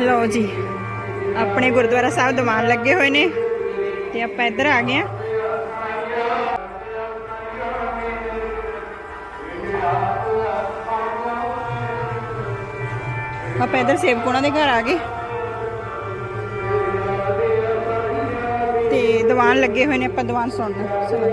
ਲਓ ਜੀ, ਆਪਣੇ ਗੁਰਦੁਆਰਾ ਸਾਹਿਬ ਦੀਵਾਨ ਲੱਗੇ ਹੋਏ ਨੇ ਤੇ ਆਪਾਂ ਇੱਧਰ ਆ ਗਏ ਆ ਆਪਾਂ ਇੱਧਰ ਸੇਵਕੋਣਾ ਦੇ ਘਰ ਆ ਗਏ। ਤੇ ਦੀਵਾਨ ਲੱਗੇ ਹੋਏ ਨੇ, ਆਪਾਂ ਦੀਵਾਨ ਸੁਣਨਾ ਚਲੋ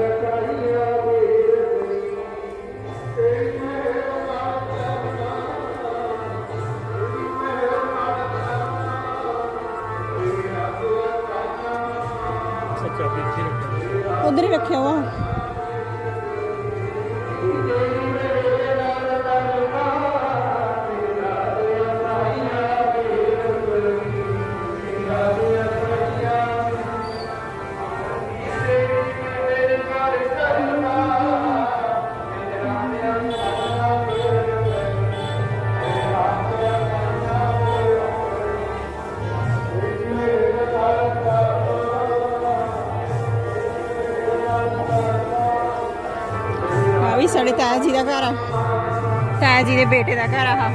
ਰੱਖਿਆ ਵਾ। ਸਾਡੇ ਤਾਇਆ ਜੀ ਦਾ ਘਰ ਆ। ਤਾਇਆ ਜੀ ਦੇ ਬੇਟੇ ਦਾ ਘਰ ਆ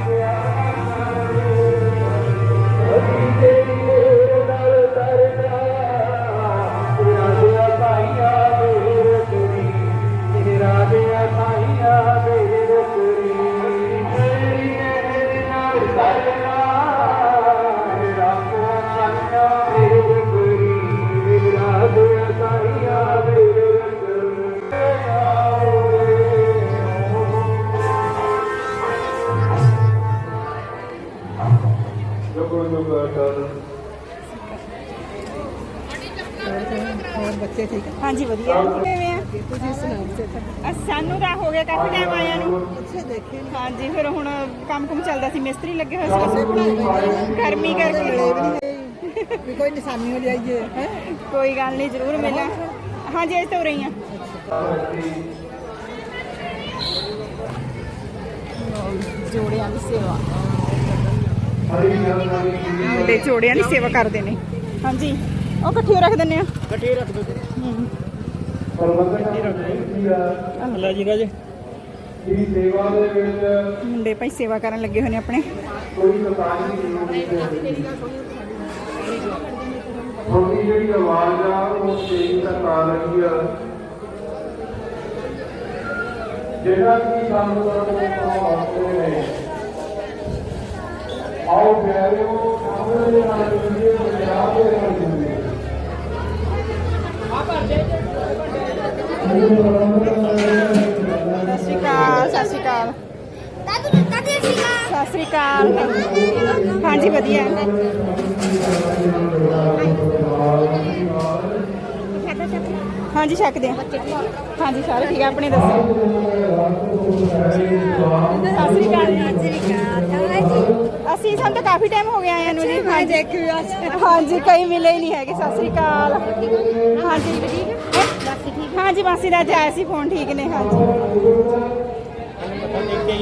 ਹੋਰ ਬੱਚੇ ਠੀਕ ਆ ਹਾਂਜੀ ਵਧੀਆ। ਕਿਵੇਂ ਆ? ਤੁਸੀਂ ਸੁਣਾਓ ਅ, ਸਾਨੂੰ ਤਾਂ ਹੋ ਗਿਆ ਕਾਫੀ ਟਾਈਮ ਆਇਆ ਨੂੰ। ਅੱਛਾ ਦੇਖੇ ਹਾਂਜੀ ਫਿਰ ਹੁਣ ਕੰਮ ਕੁਮ ਚੱਲਦਾ ਸੀ ਮਿਸਤਰੀ ਲੱਗੇ ਹੋਏ ਅਸੀਂ ਸੀ ਬਣਾਈ ਬੈਠੇ ਗਰਮੀ ਕਰਕੇ। ਮਿਲੇ ਵੀ ਨਹੀਂ ਹੈ ਵੀ ਕੋਈ ਨਿਸ਼ਾਨੀ ਹੋ ਜਾਈਏ ਹੈ? ਕੋਈ ਗੱਲ ਨਹੀਂ ਜ਼ਰੂਰ ਮਿਲਾਂ। ਹਾਂਜੀ ਅੱਜ ਤਾਂ ਹੋ ਰਹੀ ਆ ਜੋੜਿਆਂ ਦੀ ਸੇਵਾ। ਮੁੰਡੇ ਜੋੜਿਆਂ ਦੀ ਸੇਵਾ ਕਰਦੇ ਨੇ। ਹਾਂਜੀ। ਉਹ ਇਕੱਠੇ ਰੱਖ ਦਿੰਨੇ ਆ। ਇਕੱਠੇ ਰੱਖ ਦੋ। ਅੱਲਾ ਜੀ ਰਾਜ ਮੁੰਡੇ ਭਾਈ ਸੇਵਾ ਕਰਨ ਲੱਗੇ ਹੋਏ ਨੇ ਆਪਣੇ। ਤੁਹਾਡੀ ਜਿਹੜੀ ਆਵਾਜ਼ ਆ ਉਹ ਤੇਜ਼ ਤੱਕ ਆ ਰਹੀ ਆ। ਜਿਹੜਾ ਕਿ ਸਾਨੂੰ ਕੋਲ ਵਾਸਤੇ ਨੇ। ਆਓ ਪਿਆਰਿਓ ਆਪਣੇ ਦੇ ਨਾਲ ਜੁੜੀਏ ਪੰਜਾਬ ਦੇ ਨਾਲ ਜੁੜੀਏ ਸਤਿ ਸ਼੍ਰੀ ਅਕਾਲ, ਸਤਿ ਸ਼੍ਰੀ ਅਕਾਲ। ਸਤਿ ਸ਼੍ਰੀ ਅਕਾਲ। ਹਾਂਜੀ, ਵਧੀਆ। ਹਾਂਜੀ ਛਕਦੇ ਆ ਹਾਂਜੀ, ਸਾਰੇ ਠੀਕ ਆ, ਆਪਣੇ ਦੱਸੋ ਸਤਿ ਸ਼੍ਰੀ ਅਕਾਲ ਜੀ। ਅਸੀਂ ਸਾਨੂੰ ਤਾਂ ਕਾਫੀ ਟਾਈਮ ਹੋ ਗਿਆ ਆਇਆਂ ਨੂੰ ਜੀ ਹਾਂਜੀ ਦੇਖਿਓ ਹਾਂਜੀ ਕਈ ਮਿਲੇ ਹੀ ਨਹੀਂ ਹੈਗੇ ਸਤਿ ਸ਼੍ਰੀ ਅਕਾਲ ਹਾਂਜੀ ਠੀਕ ਹਾਂਜੀ ਮਾਸੀ ਦਾ ਅੱਜ ਆਇਆ ਸੀ ਫੋਨ ਠੀਕ ਨੇ ਹਾਂਜੀ ਮੱਥਾ ਟੇਕ ਕੇ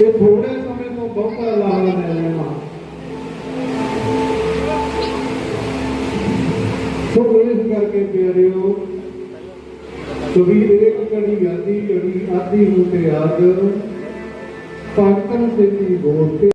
ਇਹ ਥੋੜੇ ਸਮੇਂ ਤੋਂ ਬਹੁਤਾ ਲਾਭ ਲੈ ਪਿਆਰਿਓ ਕਬੀਰ ਇੱਕ ਕੜੀ ਗਾਦੀ ਜੜੀ ਆਦੀ ਨੂੰ ਤੇ ਯਾਦ ਪਾਕਨ ਤੇ ਦੀ ਬੋਲ ਤੇ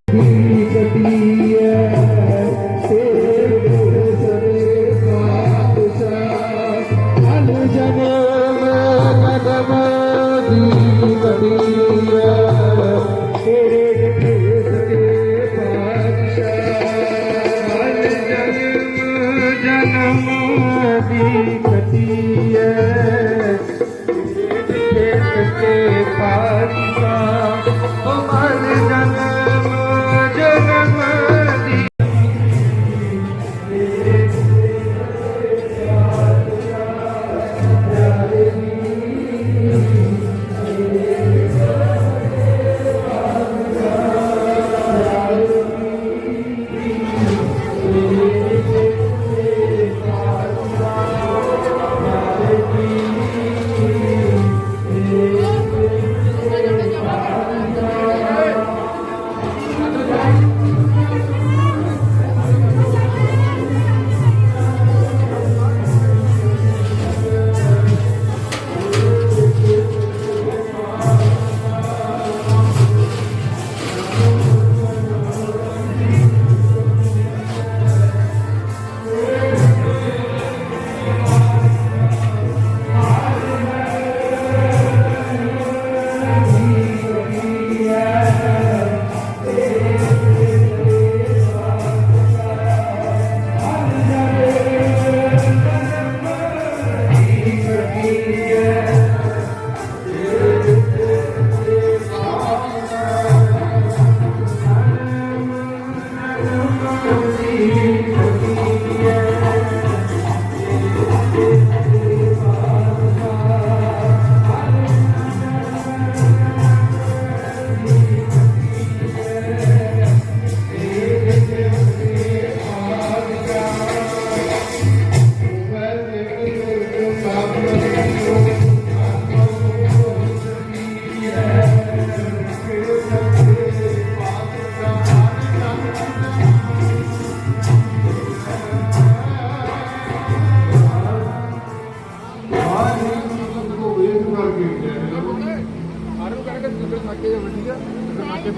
ਇਹ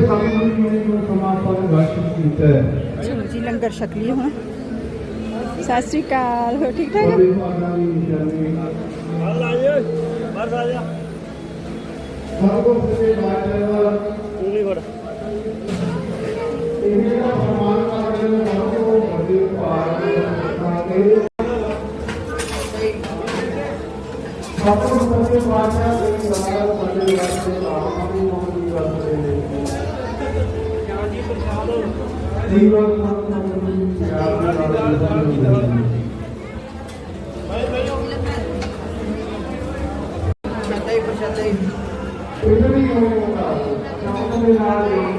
ਸਾਰੀ ਨੂੰ ਸਮਾਪਨ ਗਾਸ਼ਿਤ ਕੀਤਾ ਹੈ ਚਲੋ ਜੀ ਲੰਗਰ ਛਕ ਲਈ ਹੁਣ ਸਤਿ ਸ੍ਰੀ ਅਕਾਲ ਹੋ ਠੀਕ ਠਾਕ ਬੜੀ ਭਾਗਾਂ ਦੀ ਨਿਸ਼ਾਨੀ ਬਾਹਰ ਆ ਜਾ ਬਾਹਰ ਆ ਜਾ ਸਰਬੋ ਸ੍ਰੀ ਬਾਜਾ ਤੂੰ ਵੀ ਫੜ ਇਹ ਦਾ ਸਨਮਾਨ ਕਰਦੇ ਨੇ ਸਰਬੋ ਵੱਡੇ ਭਾਗ ਦੇ ਸਤਿਗੁਰੂ ਸੱਚੇ ਪਾਤਸ਼ਾਹ ਦੇ ਸਮਾਗਮ ਸਾਡੇ ਵਾਸਤੇ ਆਤਮਾ ਦੀ ਕਰਦੇ ਨੇ ਜੀਵਨ ਸਤਿਗੁਰੂ ਦੀ ਯਾਦ ਨਾਲ ਇਹ ਵੀ ਹੋਊਗਾ ਚਾਹਤੇ ਨਾਲ